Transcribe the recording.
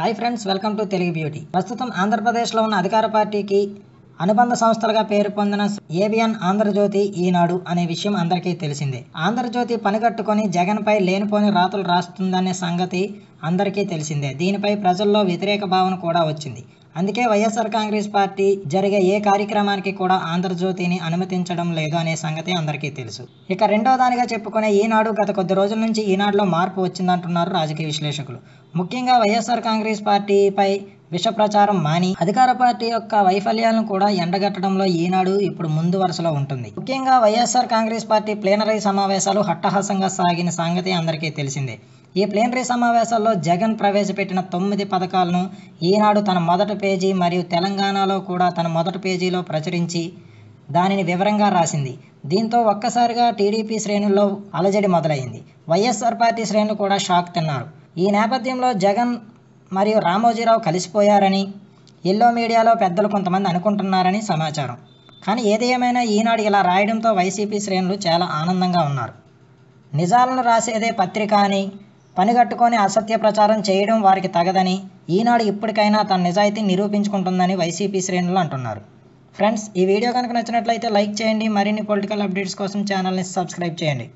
Hi friends welcome to Telugu beauty ప్రస్తుతం ఆంధ్రప్రదేశ్లో ఉన్న అధికార పార్టీకి అనుబంధ సంస్థలుగా పేరు పొందిన ఏబిఎన్ ఆంధ్రజ్యోతి ఈనాడు అనే విషయం అందరికీ తెలిసిందే. ఆంధ్రజ్యోతి పనిగట్టుకొని జగన్పై లేనిపోని రాతలు రాస్తుందనే సంగతి అందరికీ తెలిసిందే. దీనిపై ప్రజల్లో వ్యతిరేక భావన కూడా వచ్చింది. అందుకే వైఎస్ఆర్ కాంగ్రెస్ పార్టీ జరిగే ఏ కార్యక్రమానికి కూడా ఆంధ్రజ్యోతిని అనుమతించడం లేదు అనే సంగతి అందరికీ తెలుసు. ఇక రెండో దానిగా చెప్పుకునే ఈనాడు గత కొద్ది రోజుల నుంచి ఈనాడులో మార్పు వచ్చిందంటున్నారు రాజకీయ విశ్లేషకులు. ముఖ్యంగా వైఎస్ఆర్ కాంగ్రెస్ పార్టీపై విష ప్రచారం మాని అధికార పార్టీ యొక్క వైఫల్యాలను కూడా ఎండగట్టడంలో ఈనాడు ఇప్పుడు ముందు వరుసలో ఉంటుంది. ముఖ్యంగా వైఎస్ఆర్ కాంగ్రెస్ పార్టీ ప్లేనరీ సమావేశాలు హట్టహాసంగా సాగిన సంగతి అందరికీ తెలిసిందే. ఈ ప్లేనరీ సమావేశాల్లో జగన్ ప్రవేశపెట్టిన తొమ్మిది పథకాలను ఈనాడు తన మొదటి పేజీ మరియు తెలంగాణలో కూడా తన మొదటి పేజీలో ప్రచురించి దానిని వివరంగా రాసింది. దీంతో ఒక్కసారిగా టీడీపీ శ్రేణుల్లో అలజడి మొదలైంది. వైఎస్ఆర్ పార్టీ శ్రేణులు కూడా షాక్ తిన్నారు. ఈ నేపథ్యంలో జగన్ మరియు రామోజీరావు కలిసిపోయారని ఎల్లో మీడియాలో పెద్దలు కొంతమంది అనుకుంటున్నారని సమాచారం. కానీ ఏది ఏమైనా ఈనాడు ఇలా రాయడంతో వైసీపీ శ్రేణులు చాలా ఆనందంగా ఉన్నారు. నిజాలను రాసేదే పత్రిక అని పనిగట్టుకొని అసత్య ప్రచారం చేయడం వారికి తగదని ఈనాడు ఇప్పటికైనా తన నిజాయితీ నిరూపించుకుంటుందని వైసీపీ శ్రేణులు అంటున్నారు. ఫ్రెండ్స్ ఈ వీడియో కనుక నచ్చినట్లయితే లైక్ చేయండి మరిన్ని పొలిటికల్ అప్డేట్స్ కోసం ఛానల్ని సబ్స్క్రైబ్ చేయండి.